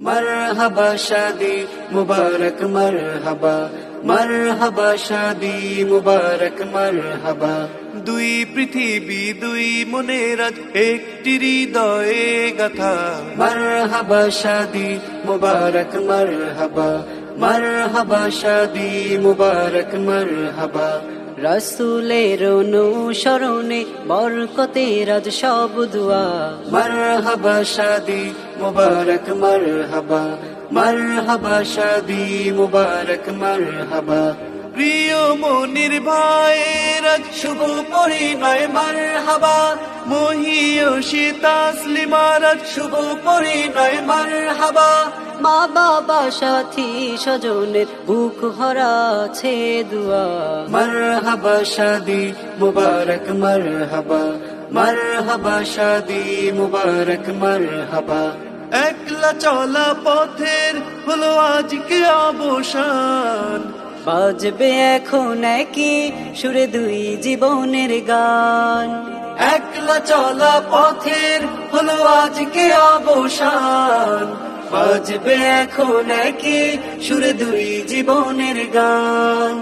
মারহাবা শাদি মুবারক মারহাবা মারহাবা শাদি মুবারক মারহাবা দুই পৃথিবী দুই মনের আজ একটি হৃদয়ে গাথা। মারহাবা শাদি, মুবারক মারহাবা। মারহাবা শাদি, মুবারক মারহাবা। রসুলের অনুসরণে বরকতে রাজ সব দুয়া। মারহাবা শাদি মুবারক মারহাবা। মারহাবা শাদি মুবারক মারহাবা। প্রিয় মনির ভাইয়ের আজ শুভ পরিণয়। মারহাবা মহিয়সী তাসলিমার আজ শুভ পরিণয়। মারহাবা মা বাবা সাথী স্বজনের বুক ভরা আছে দুয়া। মারহাবা শাদি মুবারক, মারহাবা। মারহাবা শাদি মুবারক মার হাবা একলা চলা পথের হলো আজকে অবসান। বাজবে এখন কি সুরে দুই জীবনের গান। একলা চলা পথের হলো আজকে অবসান। বাজবে এখন কি সুরে দুই জীবনের গান।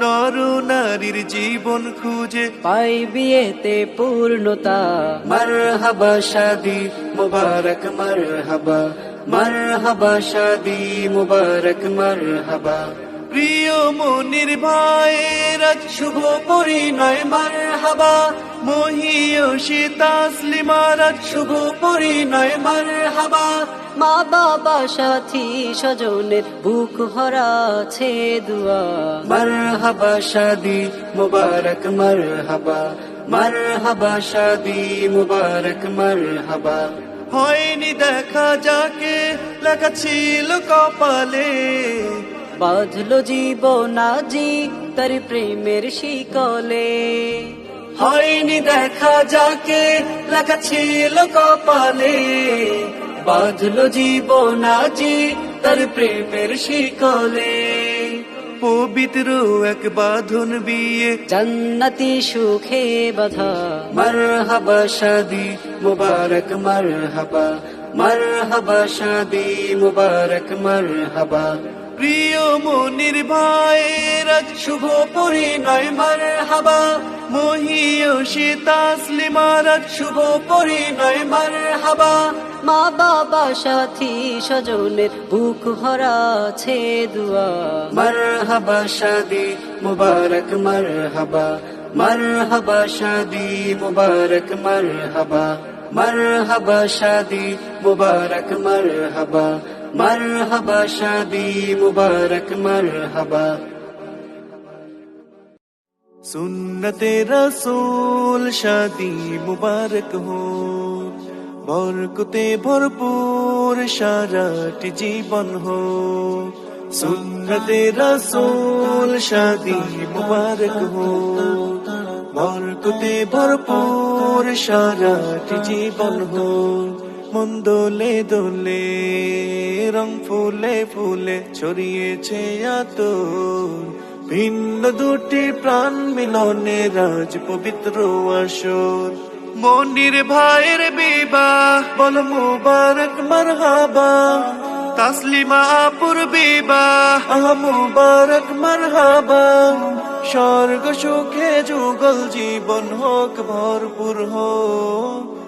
নর নারীর জীবন খুঁজে পাই বিয়েতে পূর্ণতা। মারহাবা শাদি মুবারক মারহাবা। মারহাবা শাদি মুবারক মারহাবা। প্রিয় মনির ভাইয়ের আজ শুভ পরিণয়। মার মারহাবা মহিয়সী তাসলিমার শুভ পরিণয়। মারহাবা মা বাবা সাথী স্বজনের বুক ভরা আছে দুয়া। মারহাবা শাদি মুবারক, মারহাবা। মারহাবা শাদি মুবারক, মারহাবা। হয়নি দেখা যাকে, লেখা কপালে। বাঁধলো জীবনাজি তার প্রেমের শিকলে। হয়নি দেখা যাকে লেখা ছিল কপালে। বাঁধলো জীবনাজি তার প্রেমের শিকলে। পবিত্র এক বাঁধন বিয়ে। জন্নতি সুখে বাধা। মারহাবা শাদি মুবারক মারহাবা। মারহাবা শাদি মুবারক মারহাবা। প্রিয় মনির ভাইয়ের আজ শুভ পরিণয়। মারহাবা মহিয়সী তাসলিমার আজ শুভ পরিণয়। মারহাবা মা বাবা সাথী, স্বজনের বুক ভরা আছে দুয়া। মারহাবা শাদি মুবারক, মারহাবা। মারহাবা শাদি মুবারক, মারহাবা। মারহাবা শাদি মুবারক, মারহাবা। মারহাবা, শাদি মুবারক, মারহাবা। সুন্নতে রসুল, শাদি মুবারক হো। বরকতে ভরপুর, সারাটি জীবন হো। সুন্নতে রসুল, শাদি মুবারক হো। বরকতে ভরপুর, সারাটি জীবন হো। মন দোলে দোলে, রং ফুলে ফুলে ছড়িয়েছে আতর। ভিন্ন দুটি প্রাণ মিলনে রাজ পবিত্র আসর। মনির ভাইয়ের বিবাহ, বল মুবারক, মারহাবা। তাসলিমা আহ মুবারক, মারহাবা। স্বর্গ, সুখে যুগল, জীবন হোক ভরপুর হোক।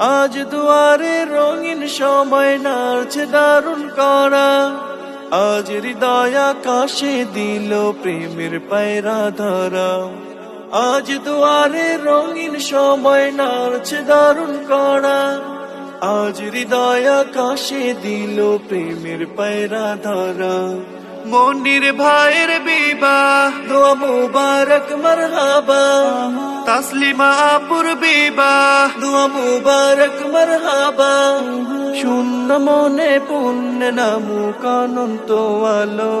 আজ দুয়ারে রঙিন সময় নাড়ছে দারুণ করা। আজ হৃদয় আকাশে দিল প্রেমের পায়রা ধরা। আজ দুয়ারে রঙিন সময় নাড়ছে দারুণ করা। আজ হৃদয় আকাশে দিল প্রেমের পায়রা ধরা। মনির ভাইয়ের বিবাহ। দোয়া মুবারক মারহাবা। তাসলিমা আপুর বিবাহ। দোয়া মুবারক মারহাবা। শূন্য মনে পুণ্য নামুক অনন্ত আলো।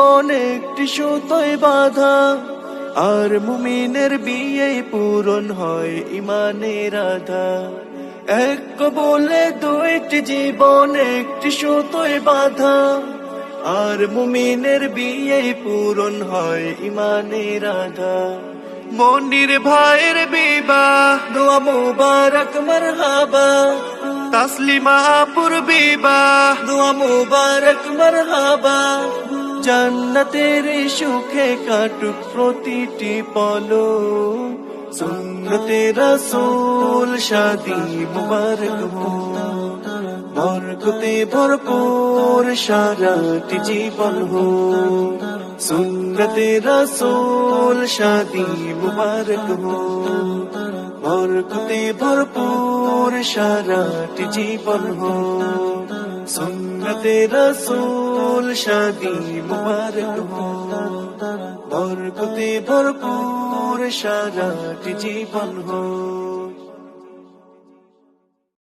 জীবন একটি সুতোয় বাধা, আর মুমিনের বিয়ে পূরণ হয় ইমানের আধা। এক কবুলে দুইটি জীবন একটি সুতোয় বাধা, আর মুমিনের বিয়ে পূরণ হয় ইমানের আধা। মনির ভাইয়ের বিবাহ, দোয়া মুবারক, মারহাবা। তাসলিমা আপুর দোয়া মুবারক, মারহাবা। জান্নাতের সুখে কাটুক প্রতিটি পলো। সুন্নতে রসুল শাদি মুবারক বরকতে ভরপুর সারাটি জীবন হো সুন্নতে রসুল শাদি মুবারক বরকতে ভরপুর সারাটি জীবন হো সুন্নতে রসুল শাদি মুবারক হো। বরকতে ভরপুর সারাটি জীবন হো।